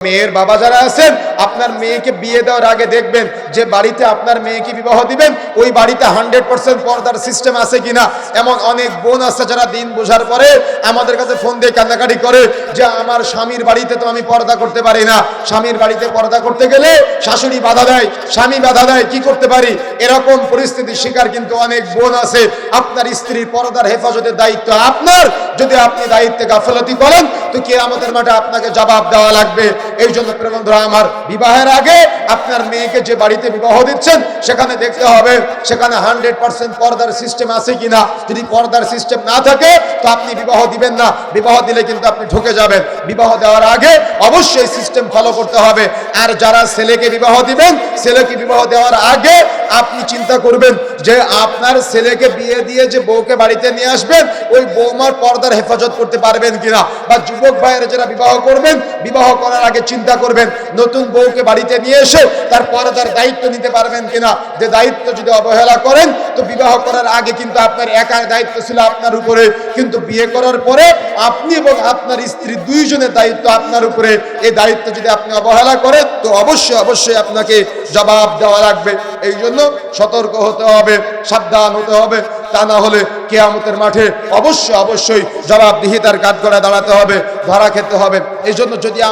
মেয়ের বাবা যারা আছেন আপনার মেয়েকে বিয়ে দেওয়ার আগে দেখবেন যে বাড়িতে আপনার মেয়েকে বিবাহ দিবেন, ওই বাড়িতে হান্ড্রেড পার্সেন্ট পর্দার সিস্টেম আছে কিনা। এমন অনেক বোন আছে যারা দিন বোঝার পরে আমাদের কাছে ফোন দিয়ে কান্নাকাটি করে যে, আমার স্বামীর বাড়িতে তো আমি পর্দা করতে পারি না। স্বামীর বাড়িতে পর্দা করতে গেলে শাশুড়ি বাধা দেয়, স্বামী বাধা দেয়, কি করতে পারি? এরকম পরিস্থিতির শিকার কিন্তু অনেক বোন আছে। আপনার স্ত্রীর পর্দার হেফাজতের দায়িত্ব আপনার। যদি আপনি দায়িত্বে গাফলতি করেন, তো কে আমাদের মাঠে আপনাকে জবাব দেওয়া লাগবে। এই জন্য প্রিয় বন্ধুরা, আমার বিবাহের আগে আপনার মেয়েকে যে বাড়িতে বিবাহ দিচ্ছেন, সেখানে দেখতে হবে, সেখানে হান্ড্রেড পার্সেন্ট পর্দার সিস্টেম আছে কিনা। যদি পর্দার সিস্টেম না থাকে, তো আপনি বিবাহ দিবেন না। বিবাহ দিলে কিন্তু আপনি ঢুকে যাবেন। বিবাহ দেওয়ার আগে অবশ্যই সিস্টেম ফলো করতে হবে। আর যারা ছেলেকে বিবাহ দিবেন, ছেলেকে বিবাহ দেওয়ার আগে আপনি চিন্তা করবেন যে আপনার ছেলেকে বিয়ে দিয়ে যে বউকে বাড়িতে নিয়ে আসবেন, ওই বৌমার পর্দার হেফাজত করতে পারবেন কিনা? বা যুবক ভাইয়েরা যারা বিবাহ করবেন, বিবাহ করার আগে চিন্তা করবেন, নতুন বউকে বাড়িতে নিয়ে এসে তার পর্দার দায়িত্ব নিতে পারবেন কিনা? যে দায়িত্ব যদি অবহেলা করেন, তো বিবাহ করার আগে কিন্তু আপনার একার দায়িত্ব ছিল আপনার উপরে। কিন্তু বিয়ে করার পরে আপনি এবং আপনার স্ত্রী দুইজনের দায়িত্ব আপনার উপরে। এই দায়িত্ব যদি আপনি অবহেলা করেন তো অবশ্যই অবশ্যই আপনাকে জবাব দেওয়া লাগবে। এই জন্য সতর্ক হতে হবে, সাবধান হতে হবে, তা না হলে কেয়ামতের মাঠে অবশ্যই অবশ্যই জবাবদিহিতার কাঠ করে দাঁড়াতে হবে, ধরা খেতে হবে। এই জন্য যদি